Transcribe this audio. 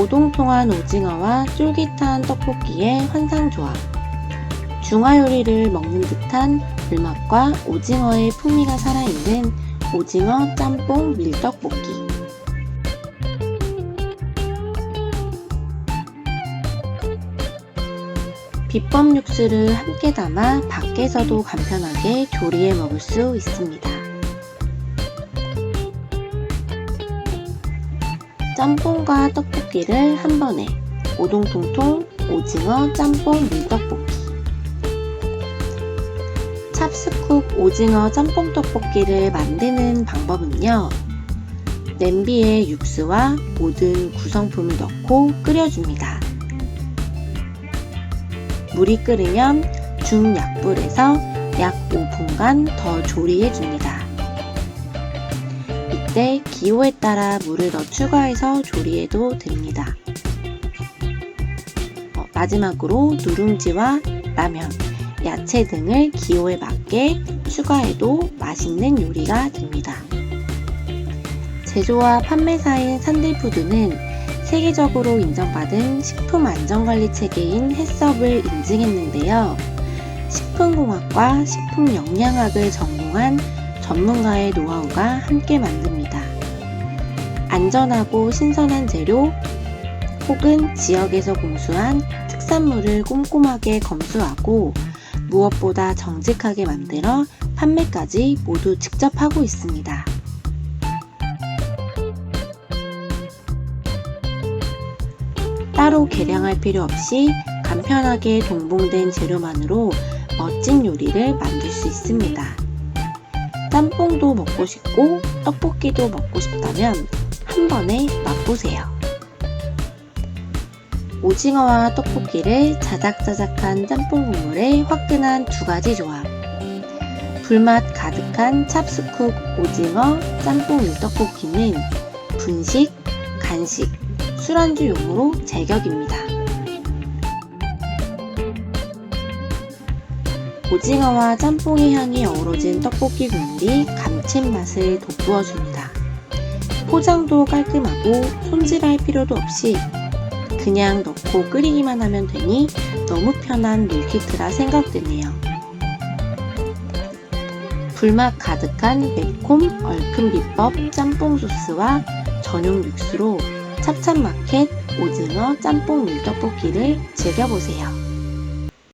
오동통한 오징어와 쫄깃한 떡볶이의 환상조합. 중화 요리를 먹는 듯한 불맛과 오징어의 풍미가 살아있는 오징어 짬뽕 밀떡볶이. 비법 육수를 함께 담아 밖에서도 간편하게 조리해 먹을 수 있습니다. 짬뽕과 떡볶이를 한 번에 오동통통 오징어 짬뽕 밀떡볶이. 찹스쿡 오징어 짬뽕 떡볶이를 만드는 방법은요. 냄비에 육수와 모든 구성품을 넣고 끓여줍니다. 물이 끓으면 중약불에서 약 5분간 더 조리해줍니다. 이 때 기호에 따라 물을 더 추가해서 조리해도 됩니다. 어, 마지막으로 누룽지와 라면, 야채 등을 기호에 맞게 추가해도 맛있는 요리가 됩니다. 제조와 판매사인 산들푸드는 세계적으로 인정받은 식품 안전관리 체계인 햇섭을 인증했는데요. 식품공학과 식품영양학을 전공한 전문가의 노하우가 함께 만듭니다. 안전하고 신선한 재료 혹은 지역에서 공수한 특산물을 꼼꼼하게 검수하고 무엇보다 정직하게 만들어 판매까지 모두 직접 하고 있습니다. 따로 계량할 필요 없이 간편하게 동봉된 재료만으로 멋진 요리를 만들 수 있습니다. 짬뽕도 먹고 싶고 떡볶이도 먹고 싶다면 한 번에 맛보세요. 오징어와 떡볶이를 자작자작한 짬뽕 국물에 화끈한 두 가지 조합. 불맛 가득한 찹스쿡 오징어 짬뽕 밀떡볶이는 분식, 간식, 술안주용으로 제격입니다. 오징어와 짬뽕의 향이 어우러진 떡볶이 국물이 감칠맛을 돋구어줍니다. 포장도 깔끔하고 손질할 필요도 없이 그냥 넣고 끓이기만 하면 되니 너무 편한 밀키트라 생각되네요. 불맛 가득한 매콤 얼큰 비법 짬뽕 소스와 전용 육수로 찹찹마켓 오징어 짬뽕 밀떡볶이를 즐겨보세요.